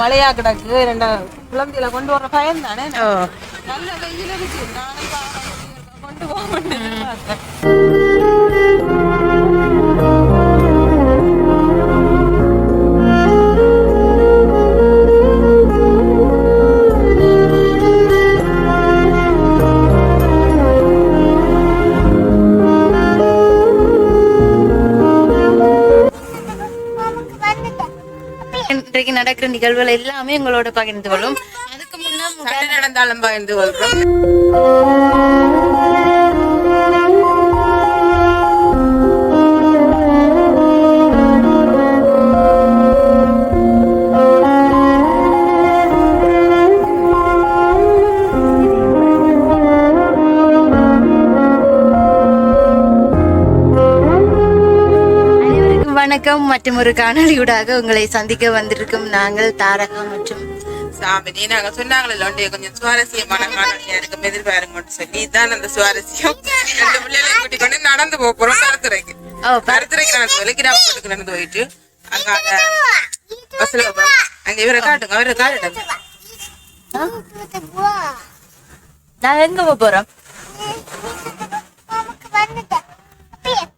மழையா கிடக்கு. ரெண்டு குழந்தையில கொண்டு வர பயம் தானே? நல்ல வெயில் நானும் கொண்டு போக நடக்கிற நிகழ்வுகள் எல்லாமே எங்களோட பகிர்ந்து கொள்ளும். அதுக்கு முன்ன நடந்தாலும் பகிர்ந்து கொள்ளும். வணக்கம் மற்றும் ஒரு காணொலியூடாக உங்களை சந்திக்க வந்திருக்கும் நாங்கள் தாரகா மற்றும் சாமினி நாங்க சொன்னாங்களே ஒன்றைய கொஞ்சம் சுவாரஸ்யமான காணொலியா இருக்கும் எதிர்பாருங்கன்னு சொல்லி. இதுதான் அந்த சுவாரஸ்யம். ரெண்டு பிள்ளைகளை கூட்டிக் கொண்டு நடந்து போக போறோம் ப- கருத்துறைக்கு நடந்து போய் கிராமத்துக்கு நடந்து போயிட்டு அங்க அந்த பஸ்ல போறோம் அங்க இவரை காட்டுங்க அவரை காட்டுங்க. நாங்க எங்க போறோம்?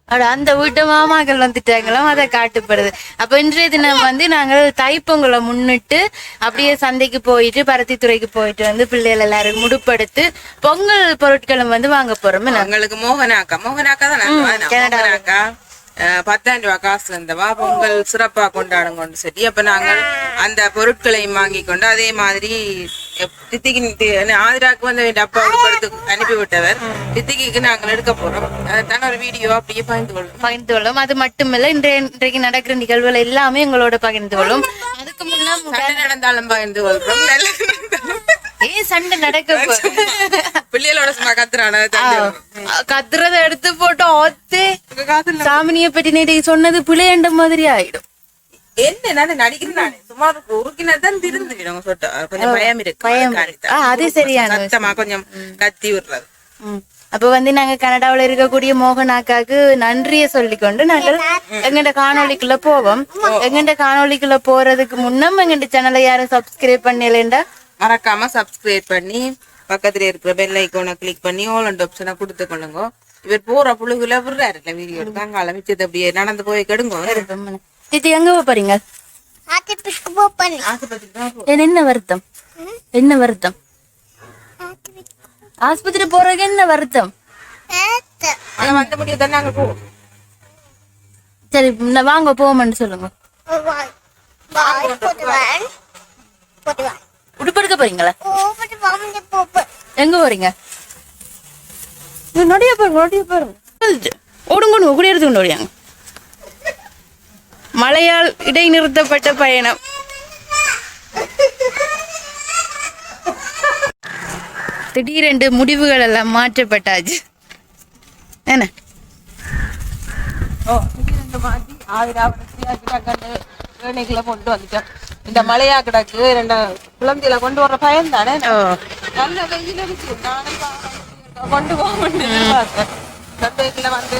அட அந்த வீட்டு மாமாக்கள் வந்துட்டாங்களாம் அதை காட்டுப்படுது. அப்ப இன்றைய தினம் வந்து நாங்கள் தைப்பொங்கலை முன்னிட்டு அப்படியே சந்தைக்கு போயிட்டு பருத்தித்துறைக்கு போயிட்டு வந்து பிள்ளைகள் எல்லாரும் முடுப்படுத்து பொங்கல் பொருட்களும் வந்து வாங்க போறோம்? எங்களுக்கு மோகனாக்கா. மோகனாக்கா தான்? மோகனாக்கா. பத்தாயிரம் ரூபாய் காசு வந்தவா பொங்கல் சிறப்பா கொண்டாடுங்கன்னு சொல்லி அப்ப நாங்கள் அந்த பொருட்களையும் வாங்கி கொண்டு அதே மாதிரி தித்திக்கு ஆதிராக்கு வந்து என் அப்பா படத்துக்கு அனுப்பி விட்டவர். தித்திக்கு நாங்கள் எடுக்க போறோம். அதான் ஒரு வீடியோ அப்படியே பகிர்ந்து கொள்ளும். பகிர்ந்து கொள்ளும். அது மட்டுமில்ல இன்றைய இன்றைக்கு நடக்கிற நிகழ்வுகள் எல்லாமே உங்களோட பகிர்ந்து கொள்ளும். அதுக்கு முன்னா நடந்தாலும் பகிர்ந்து நல்ல நடந்தாலும். ஏன் சண்டை நடக்க போகுது பிள்ளைகளோட சும்மா கத்துறான? கத்துறத எடுத்து போட்டு ஒத்தே சாமினிய பற்றி நேற்று சொன்னது பிள்ளையண்ட மாதிரி ஆயிடும். என்ன நான் நடிக்கிறேன் நானு. சும்மா உருக்கினதான் திருந்துடும் சொட்ட கொஞ்சம் பயம் இருக்கு. பயம் காரியத்தை. ஆ, அது சரியான சத்தமா கொஞ்சம் கத்தி விடுறது. அப்ப வந்து நாங்க கனடாவுல இருக்கக்கூடிய மோகன் அக்காக்கு நன்றிய சொல்லிக்கொண்டு நாங்கள் எங்கட காணொளிக்குள்ள போவோம். எங்கட காணொளிக்குள்ள போறதுக்கு முன்னம் எங்கட சேனலை யாரும் சப்ஸ்கிரைப் பண்ணலண்டா மறக்காம சப்ஸ்கிரைப் பண்ணி பக்கத்துல இருக்கிற பெல் ஐக்கோனை கிளிக் பண்ணி ஆல் அண்ட் ஆப்ஷனை கொடுத்து கொள்ளுங்க. இவர் போற புழுகுல விடுறாருல வீடியோ எடுத்தாங்க ஆரம்பிச்சது அப்படியே நடந்து போய் கெடுங்க. இது எங்க போறீங்க? என்ன வருத்தம்? என்ன வருத்தம்? ஆஸ்பத்திரி போறதுக்கு என்ன வருத்தம்? சரி நான் வாங்க போவோம்னு சொல்லுங்க. உடுப்படுக்க போறீங்களா? எங்க போறீங்க? நொடிய பாருங்க நொடிய பாருங்க. ஓடுங்க குடி எடுத்துக்கொண்டு ஓடியாங்க மழையால் இடைநிறுத்தப்பட்ட பயணம். திடீரென்று முடிவுகள் எல்லாம் மாற்றப்பட்டாச்சு. என்ன? ஓ இந்த மாதிரி ஆதிராவணி வேணைகளை கொண்டு வந்துட்டோம் இந்த மழையா கிடக்கு ரெண்டு குழந்தையில கொண்டு வர பயம் தானே? நல்ல வெயில் இருக்கு நானும் கொண்டு போக மாட்டேன் சந்தைக்குள்ள வந்து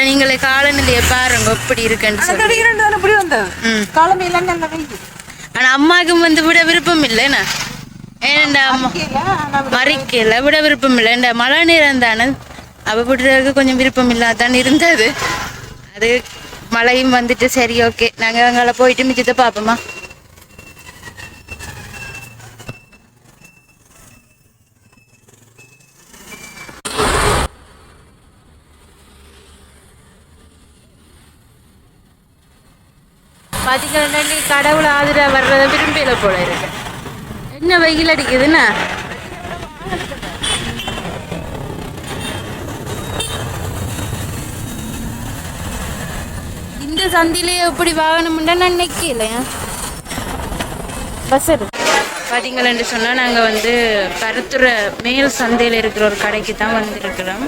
நீங்களே காலநிலையை பாருங்க எப்படி இருக்குன்னு. காலமையில நல்ல வெயில். ஆனா அம்மாவுக்கு வந்து விட விருப்பம் இல்லைண்ணா ஏன்டா மறைக்கல விட விருப்பம் இல்லை மழை நேரம் தானே? அவ விடுறதுக்கு கொஞ்சம் விருப்பம் இல்லாதான் இருந்தது. அது மழையும் வந்துட்டு சரி ஓகே. நாங்க அங்கே போயிட்டு மிச்சத்தை பார்ப்போமா பாத்தீங்கன்னா கடவுள் ஆதரவு வர்றத விரும்பல போல இருக்கு. என்ன வெயில் அடிக்குதுன்னா? நான் சந்திலேயே எப்படி வாகனம் உண்டா நான் நிற்கலையா பஸ் இருக்கு பார்த்தீங்களா என்று சொன்னால் நாங்கள் வந்து பருத்துறை மேல் சந்தையில் இருக்கிற ஒரு கடைக்கு தான் வந்திருக்கிறோம்.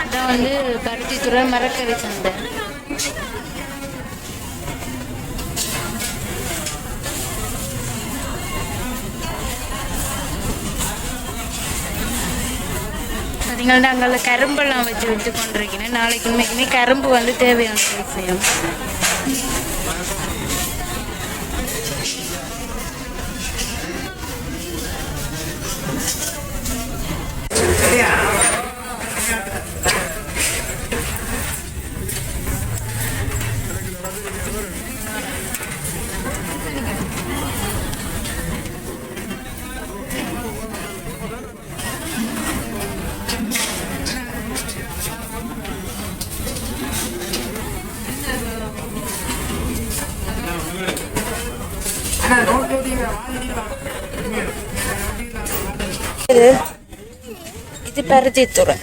அதான் வந்து பருத்தித்துறை மரக்கறி சந்தை. பார்த்தீங்கன்னா அங்கே கரும்பெல்லாம் வச்சு வச்சு கொண்டிருக்கிறேன் நாளைக்கு இன்னைக்குமே கரும்பு வந்து தேவையான விஷயம் Yeah. இது பருத்தித்துறை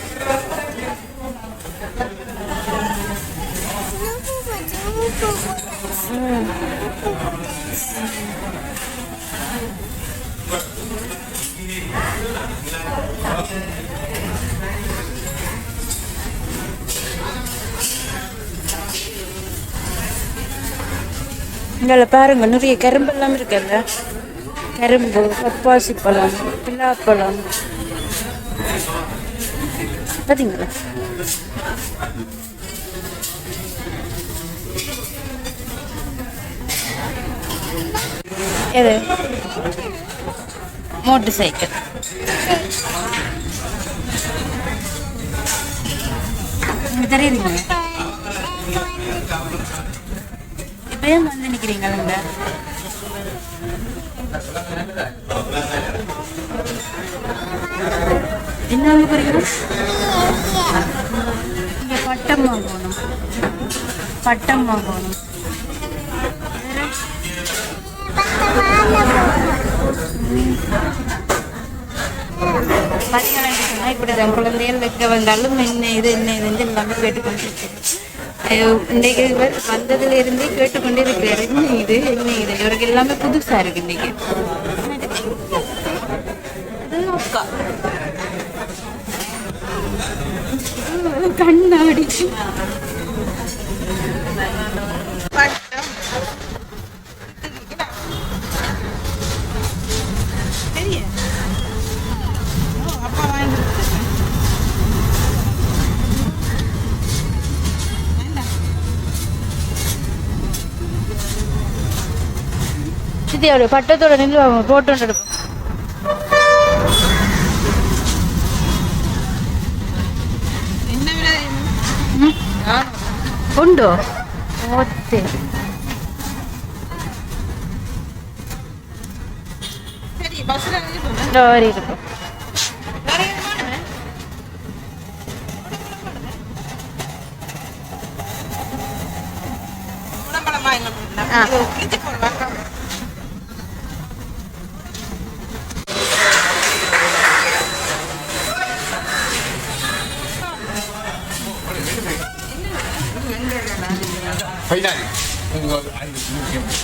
இங்கே பாருங்க நிறைய கரும்பெல்லாம் இருக்குல்ல. கரும்பு பப்பாசி பழம் பிலாப்பழம். பார்த்தீங்களா எது? மோட்டர் சைக்கிள் தெரியுதுங்க இப்பயும் வந்து நிற்கிறீங்களா என்ன போறீங்க இங்க பட்டம் வாங்கணும். பட்டம் வாங்கணும். பார்த்தீங்கன்னா சொன்னா இப்படி தான் குழந்தைகள் வைக்க வந்தாலும் என்ன இது என்ன இதுன்னு எல்லாமே கேட்டுக்கொண்டு இன்றைக்கு வந்ததுல இருந்தே கேட்டுக்கொண்டே இருக்கிறார் என்ன இது என்ன இது? இவருக்கு எல்லாமே புதுசா இருக்கு இன்னைக்கு. இது அக்கா கண்ணாடி. பட்டம் அப்பா பட்டத்தோட நின்று போட்டு எடுப்போம் என்ன விலை தெரியுமா? நானூறு. உண்டோ. ஓத்தே சரி பஸ்ல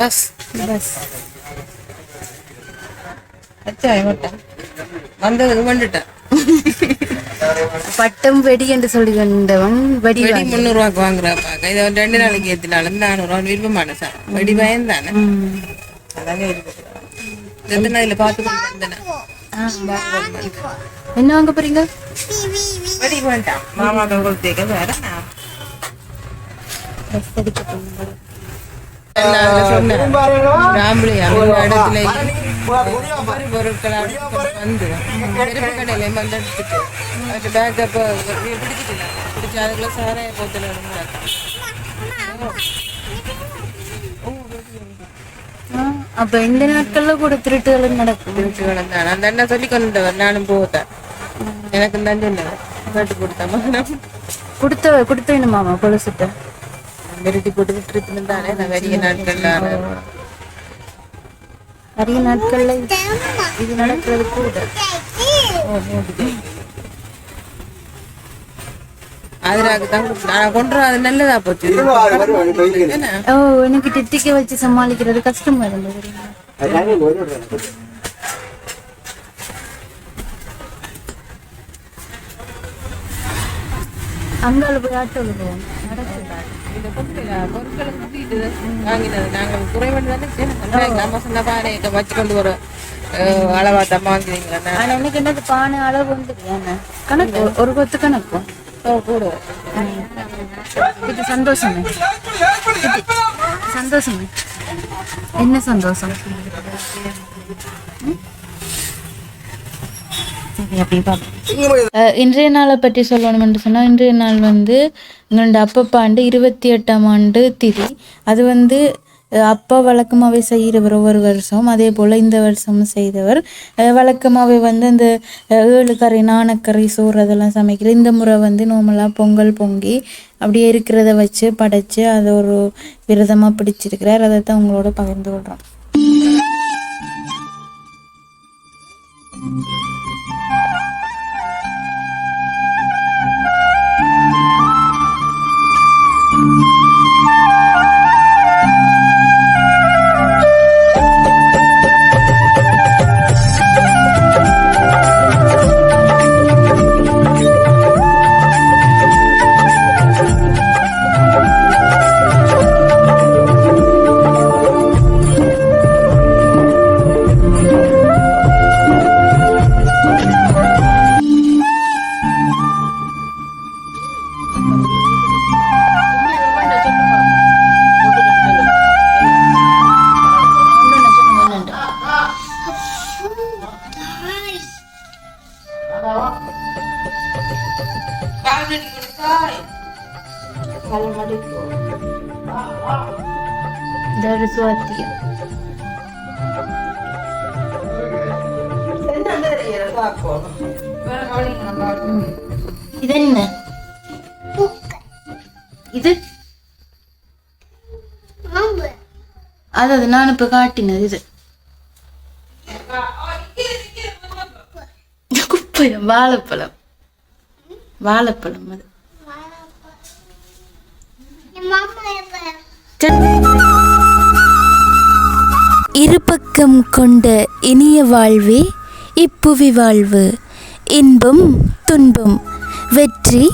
பஸ் பஸ் அச்சாய மட்டன் வந்தது வந்துட்டேன் பட்டம் வெடி என்று சொல்லி கொண்டவன் வெடி வெடி. முந்நூறு ரூபாய்க்கு வாங்குறாப்பாங்க இதை ரெண்டு நாளைக்கு ஏத்தினாலும் நானூறு ரூபா விருப்பமான சார். வெடி பயம் தானே. அதாங்க இருக்கு இதுல பார்த்து. என்ன வாங்க போறீங்க? வெடி வேண்டாம். மாமாக்கள் கொடுத்தேக்க வேற நான். பொருட்களாக வந்து செருப்பு கடையில வந்து எடுத்துட்டு. அதுக்கு பேக்கப் பிடிச்சிட்டு பிடிச்சி அதுக்குள்ள சாராய போத்தல் அப்ப இந்த நாட்கள்ல கூட திருட்டுகளும் நடக்கும். திருட்டு கிடந்தான் அந்த அண்ணன் சொல்லி கொண்டவர் நானும் போட்டேன் எனக்கு தான் சொன்னேன் கட்டு கொடுத்த மகனம். கொடுத்த கொடுத்த வேணுமாமா கொலுசுட்ட? நிறுத்தி போட்டு விட்டுட்டு இருந்தானே நான் வரிய நாட்கள்ல நிறைய நாட்கள்ல இது நடக்கிறது கூட எனக்கு திட்டிக்க வச்சு சமாளிக்கிறது கஷ்டமா இருந்தது தெரியுமா? அங்கால போய் ஆட்டோல போவோம் இந்த பொருட்களை பொருட்களை கூட்டிட்டு வாங்கினது. நாங்கள் குறைவன் தானே சரி, நல்லா எங்க அம்மா சொன்ன பானை இதை வச்சு கொண்டு வர அளவா தான் வாங்குவீங்களா ஆனா எனக்கு என்னது பானை அளவு வந்து என்ன கணக்கு ஒரு கொத்து கணக்கும் கூட இது சந்தோஷமே. இது சந்தோஷமே. என்ன சந்தோஷம்? இன்றைய நாளை பற்றி சொல்லணும்னு சொன்னால் இன்றைய நாள் வந்து ரெண்டு அப்பப்பா ஆண்டு இருபத்தி எட்டாம் ஆண்டு திதி. அது வந்து அப்பா வழக்கமாகவே செய்கிறவர் ஒவ்வொரு வருஷம் அதே போல் இந்த வருஷமும் செய்தவர். வழக்கமாகவே வந்து அந்த ஏழு கறி நாணக்கறி சோறு அதெல்லாம் சமைக்கிற இந்த முறை வந்து நார்மலாக பொங்கல் பொங்கி அப்படியே இருக்கிறத வச்சு படைச்சு அதை ஒரு விரதமாக பிடிச்சிருக்கிறார். அதை தான் உங்களோட பகிர்ந்து கொள்கிறோம் தரிசுவாத்தியம் இது என்ன இது அதாவது நான் இப்ப காட்டினது இது வாழைப்பழம் வாழைப்பழம் அது. இருபக்கம் கொண்ட இனிய வாழ்வே இப்புவி வாழ்வு இன்பம் துன்பம் வெற்றி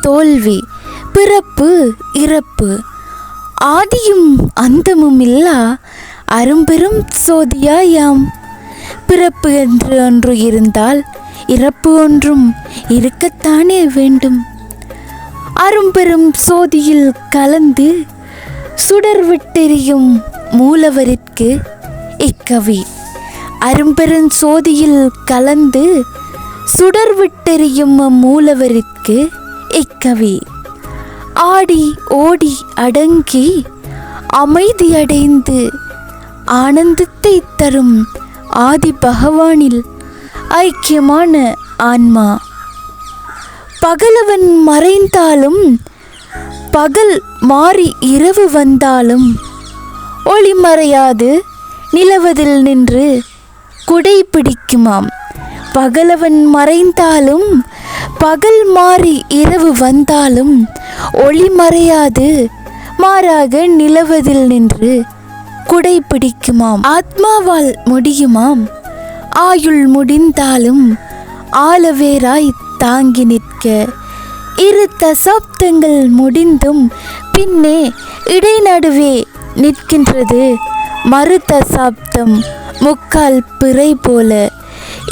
தோல்வி பிறப்பு இறப்பு ஆதியும் அந்தமும் இல்லா அரும்பெரும் சோதியாயாம். பிறப்பு என்று ஒன்று இருந்தால் இறப்பு ஒன்றும் இருக்கத்தானே வேண்டும்? அரும்பெரும் சோதியில் கலந்து சுடர் விட்டெறியும் மூலவரிற்கு இக்கவி. அரும்பெரும் சோதியில் கலந்து சுடர் விட்டெறியும் மூலவரிற்கு இக்கவி. ஆடி ஓடி அடங்கி அமைதியடைந்து ஆனந்தத்தை தரும் ஆதி பகவானில் ஐக்கியமான ஆன்மா. பகலவன் மறைந்தாலும் பகல் மாறி இரவு வந்தாலும் ஒளி மறையாது நிலவதில் நின்று குடை பிடிக்குமாம் பகலவன் மறைந்தாலும் பகல் மாறி இரவு வந்தாலும் ஒளி மறையாது மாறாக நிலவதில் நின்று குடை பிடிக்குமாம் ஆத்மாவால் முடியுமாம்? ஆயுள் முடிந்தாலும் ஆலவேராய் தாங்கி நிற்க. இரு தசாப்தங்கள் முடிந்தும் பின்னே இடைநடுவே நிற்கின்றது மறு தசாப்தம் முக்கால் பிறை போல.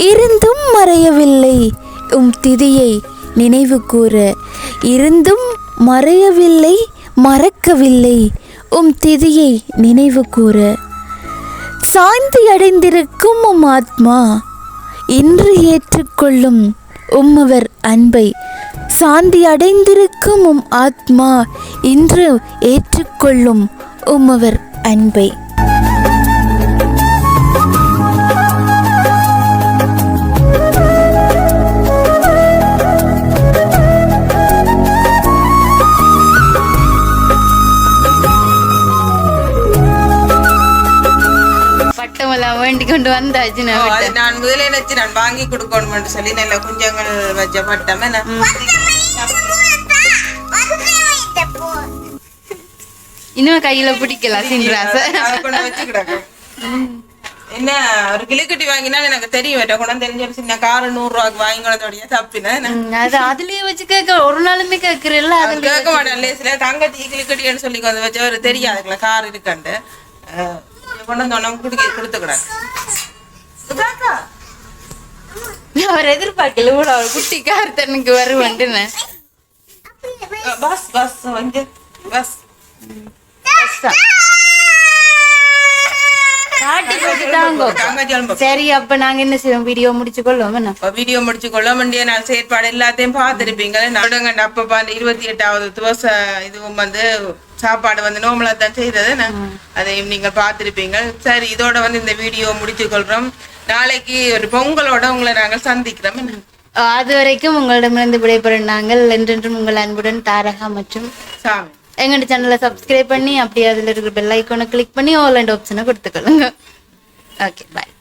இருந்தும் மறையவில்லை உம் திதியை நினைவு கூற. இருந்தும் மறையவில்லை மறக்கவில்லை உம் திதியை நினைவு கூற. சாந்தி அடைந்திருக்கும் உம் ஆத்மா. இன்று ஏற்றுக்கொள்ளும் உம்மவர் அன்பை சாந்தி அடைந்திருக்கும் உம் ஆத்மா இன்று ஏற்றுக்கொள்ளும் உம்மவர் அன்பை. கொண்டு வந்தாச்சு நான் நான் முதல்ல நினைச்சு நான் வாங்கி கொடுக்கணும்னு சொல்லி நல்ல குஞ்சங்கள் வச்ச பட்டம் இன்னும் கையில வச்சு கிடக்கு என்ன ஒரு கிளிக்கட்டி வாங்கினா எனக்கு தெரியும் வேட்ட கூட தெரிஞ்ச சின்ன காரு நூறு ரூபாய்க்கு வாங்கி கொண்டதோடைய தப்பினேன் அது அதுலயே வச்சு கேட்க ஒரு நாளுமே கேக்குறல்ல அது கேட்க மாட்டேன் லேசில தங்கச்சி கிளிக்கட்டின்னு சொல்லி கொண்டு வச்சு அவர் தெரியாதுங்களா கார் இருக்காண்டு அஹ், இதை கொண்டு வந்து உடனே குடிக்க கொடுத்துக்கிறாங்க அவர் எதிர்பார்க்கல கூட அவர் குட்டி கார் வருவான்ட்டு பஸ் பஸ் வந்து பஸ் சரி அப்ப நாங்க என்ன செய்வோம்? வீடியோ முடிச்சு கொள்வோம் வீடியோ முடிச்சு கொள்ள வேண்டிய நாள் செயற்பாடு எல்லாத்தையும் பார்த்துருப்பீங்க. நடுங்கண்ட அப்பப்ப அந்த இருபத்தி எட்டாவது துவச இதுவும் வந்து சாப்பாடு வந்து நோமலா தான் செய்தது. நான் அதையும் நீங்க பார்த்திருப்பீங்க. சரி இதோட வந்து இந்த வீடியோ முடிச்சு கொள்றோம். நாளைக்கு ஒரு பொங்கலோட உங்களை நாங்கள் சந்திக்கிறோம்? அது வரைக்கும் உங்களிடமிருந்து விடைபெறும் நாங்கள் என்றென்றும் உங்கள் அன்புடன் தாரகா மற்றும் சாமி. எங்களோட சேனலை சப்ஸ்கிரைப் பண்ணி அப்படியே அதுல இருக்கிற பெல் ஐக்கானை கிளிக் பண்ணி ஆல் அண்ட் ஆப்ஷனை கொடுத்துக்கொள்ளுங்க. Okay bye